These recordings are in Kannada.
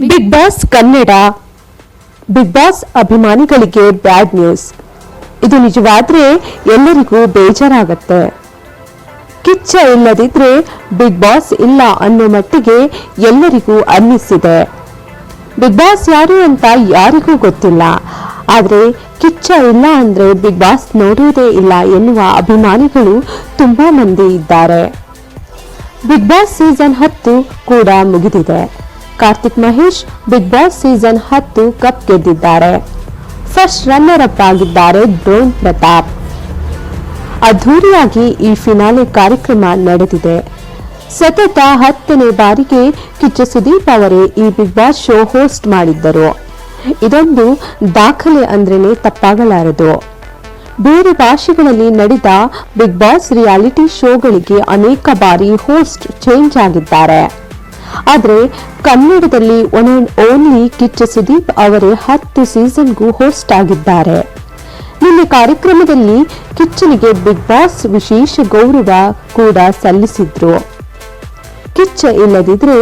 Bigg Boss Kannada Bigg Boss ಅಭಿಮಾನಿಗಳಿಗೆ ಬ್ಯಾಡ್ ನ್ಯೂಸ್ ಇದು ನಿಜವಾದ್ರೆ ಎಲ್ಲರಿಗೂ ಬೇಜಾರಾಗತ್ತೆ. ಕಿಚ್ಚ ಇಲ್ಲದಿದ್ರೆ ಬಿಗ್ ಬಾಸ್ ಇಲ್ಲ ಅನ್ನೋ ಮಟ್ಟಿಗೆ ಎಲ್ಲರಿಗೂ ಅನ್ನಿಸಿದೆ. ಬಿಗ್ ಬಾಸ್ ಯಾರು ಅಂತ ಯಾರಿಗೂ ಗೊತ್ತಿಲ್ಲ. ಆದ್ರೆ ಕಿಚ್ಚ ಇಲ್ಲ ಅಂದ್ರೆ ಬಿಗ್ ಬಾಸ್ ನೋಡುವುದೇ ಇಲ್ಲ ಎನ್ನುವ ಅಭಿಮಾನಿಗಳು ತುಂಬಾ ಮಂದಿ ಇದ್ದಾರೆ. ಬಿಗ್ ಬಾಸ್ ಸೀಸನ್ ಹತ್ತು ಕೂಡ ಮುಗಿದಿದೆ. Karthik Mahesh Bigg Boss season ಹತ್ತು ಕಪ್ ಗೆದ್ದಿದ್ದಾರೆ. ಫಸ್ಟ್ ರನ್ನರ್ ಅಪ್ ಆಗಿದ್ದಾರೆ ಡ್ರೋನ್ ಪ್ರತಾಪ್. ಅದ್ಧೂರಿಯಾಗಿ ಈ ಫಿನಾಲೆ ಕಾರ್ಯಕ್ರಮ ನಡೆದಿದೆ. ಸತತ ಹತ್ತನೇ ಬಾರಿಗೆ ಕಿಚ್ಚ ಸುದೀಪ್ ಅವರೇ ಈ ಬಿಗ್ ಬಾಸ್ ಶೋ ಹೋಸ್ಟ್ ಮಾಡಿದ್ದರು. ಇದೊಂದು ದಾಖಲೆ ಅಂದ್ರೇನೆ ತಪ್ಪಾಗಲಾರದು. ಬೇರೆ ಭಾಷೆಗಳಲ್ಲಿ ನಡೆದ ಬಿಗ್ ಬಾಸ್ ರಿಯಾಲಿಟಿ ಶೋಗಳಿಗೆ ಅನೇಕ ಬಾರಿ ಹೋಸ್ಟ್ ಚೇಂಜ್ ಆಗಿದ್ದಾರೆ. ಆದರೆ ಕನ್ನಡದಲ್ಲಿ one and only Kichcha Sudeep ಅವರೇ ಹತ್ತು ಸೀಸನ್ಗೂ ಹೋಸ್ಟ್ ಆಗಿದ್ದಾರೆ. ನಿನ್ನೆ ಕಾರ್ಯಕ್ರಮದಲ್ಲಿ ಕಿಚ್ಚನಿಗೆ ಬಿಗ್ ಬಾಸ್ ವಿಶೇಷ ಗೌರವ ಕೂಡ ಸಲ್ಲಿಸಿದ್ರು. ಕಿಚ್ಚ ಇಲ್ಲದಿದ್ರೆ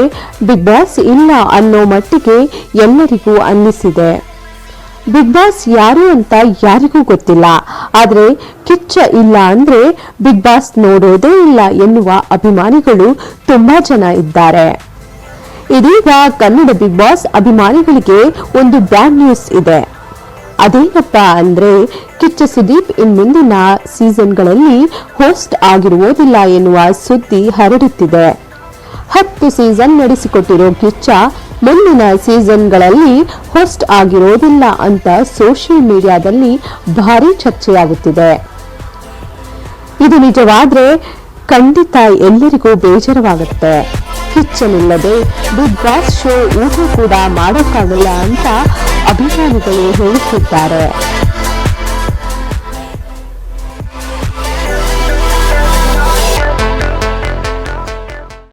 ಬಿಗ್ ಬಾಸ್ ಇಲ್ಲ ಅನ್ನೋ ಮಟ್ಟಿಗೆ ಎಲ್ಲರಿಗೂ ಅನ್ನಿಸಿದೆ. ಬಿಗ್ ಬಾಸ್ ಯಾರು ಅಂತ ಯಾರಿಗೂ ಗೊತ್ತಿಲ್ಲ. ಆದರೆ ಕಿಚ್ಚ ಇಲ್ಲ ಅಂದ್ರೆ ಬಿಗ್ ಬಾಸ್ ನೋಡೋದೇ ಇಲ್ಲ ಎನ್ನುವ ಅಭಿಮಾನಿಗಳು ತುಂಬಾ ಜನ ಇದ್ದಾರೆ. ಇದೀಗ ಕನ್ನಡ ಬಿಗ್ ಬಾಸ್ ಅಭಿಮಾನಿಗಳಿಗೆ ಒಂದು ಬ್ಯಾಡ್ ನ್ಯೂಸ್ ಇದೆ. ಅದೇನಪ್ಪ ಅಂದ್ರೆ ಕಿಚ್ಚ ಸುದೀಪ್ ಇನ್ ಮುಂದಿನ ಸೀಸನ್ಗಳಲ್ಲಿ ಹೋಸ್ಟ್ ಆಗಿರುವುದಿಲ್ಲ ಎನ್ನುವ ಸುದ್ದಿ ಹರಡುತ್ತಿದೆ. ಹತ್ತು ಸೀಸನ್ ನಡೆಸಿಕೊಟ್ಟಿರೋ ಕಿಚ್ಚ ಮುಂದಿನ ಸೀಸನ್ಗಳಲ್ಲಿ ಹೋಸ್ಟ್ ಆಗಿರೋದಿಲ್ಲ ಅಂತ ಸೋಷಿಯಲ್ ಮೀಡಿಯಾದಲ್ಲಿ ಭಾರಿ ಚರ್ಚೆಯಾಗುತ್ತಿದೆ. ಇದು ನಿಜವಾದ್ರೆ ಖಂಡಿತ ಎಲ್ಲರಿಗೂ ಬೇಜಾರವಾಗುತ್ತೆ. ಕಿಚ್ಚನಿಲ್ಲದೆ ಬಿಗ್ ಬಾಸ್ ಶೋ ಊಟ ಕೂಡ ಮಾಡೋಕ್ಕಾಗಲ್ಲ ಅಂತ ಅಭಿಮಾನಿಗಳು ಹೇಳುತ್ತಿದ್ದಾರೆ.